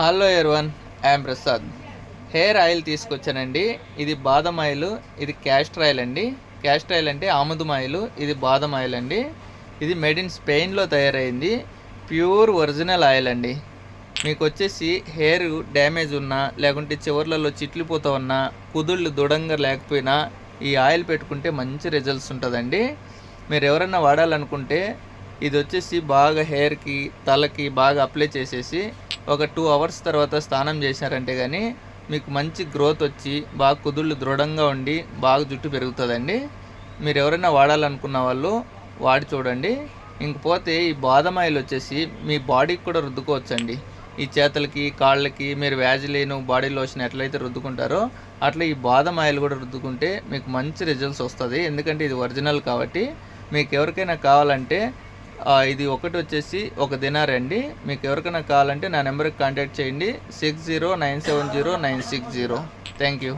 Hello everyone I'm Prasad hair oil తీసుకొచ్చానండి. ఇది బాదం ఆయిల్ ఇది క్యాస్టర్ ఆయిల్ అండి. క్యాస్టర్ ఆయిల్ అంటే ఆముదం ఆయిల్ ఇది బాదం ఆయిల్ అండి. ఇది మేడ్ ఇన్ స్పెయిన్లో తయారైంది. ప్యూర్ ఒరిజినల్ ఆయిల్ అండి. మీకు వచ్చేసి హెయిర్ డ్యామేజ్ ఉన్నా లేకుంటే చివర్లలో చిట్లిపోతూ ఉన్నా కుదుళ్ళు దృఢంగా లేకపోయినా ఈ ఆయిల్ పెట్టుకుంటే మంచి రిజల్ట్స్ ఉంటుందండి. మీరు ఎవరైనా వాడాలనుకుంటే ఇది వచ్చేసి బాగా హెయిర్కి తలకి బాగా అప్లై చేసేసి ఒక టూ అవర్స్ తర్వాత స్నానం చేశారంటే కానీ మీకు మంచి గ్రోత్ వచ్చి బాగా కుదుళ్ళు దృఢంగా ఉండి బాగా జుట్టు పెరుగుతుందండి. మీరు ఎవరైనా వాడాలనుకున్న వాళ్ళు వాడి చూడండి. ఇంకపోతే ఈ బాదం ఆయిల్ వచ్చేసి మీ బాడీకి కూడా రుద్దుకోవచ్చండి. ఈ చేతులకి కాళ్ళకి మీరు వ్యాజిలీను బాడీ లోషన్ ఎట్లయితే రుద్దుకుంటారో అట్లా ఈ బాదం ఆయిల్ కూడా రుద్దుకుంటే మీకు మంచి రిజల్ట్స్ వస్తుంది. ఎందుకంటే ఇది ఒరిజినల్ కాబట్టి మీకు ఎవరికైనా కావాలంటే ఇది ఒకటి వచ్చేసి ఒక దినార్ అండి మీకు ఎవరికైనా కావాలంటే నా నెంబర్కి కాంటాక్ట్ చేయండి. Six zero nine seven zero nine six zero. Thank you.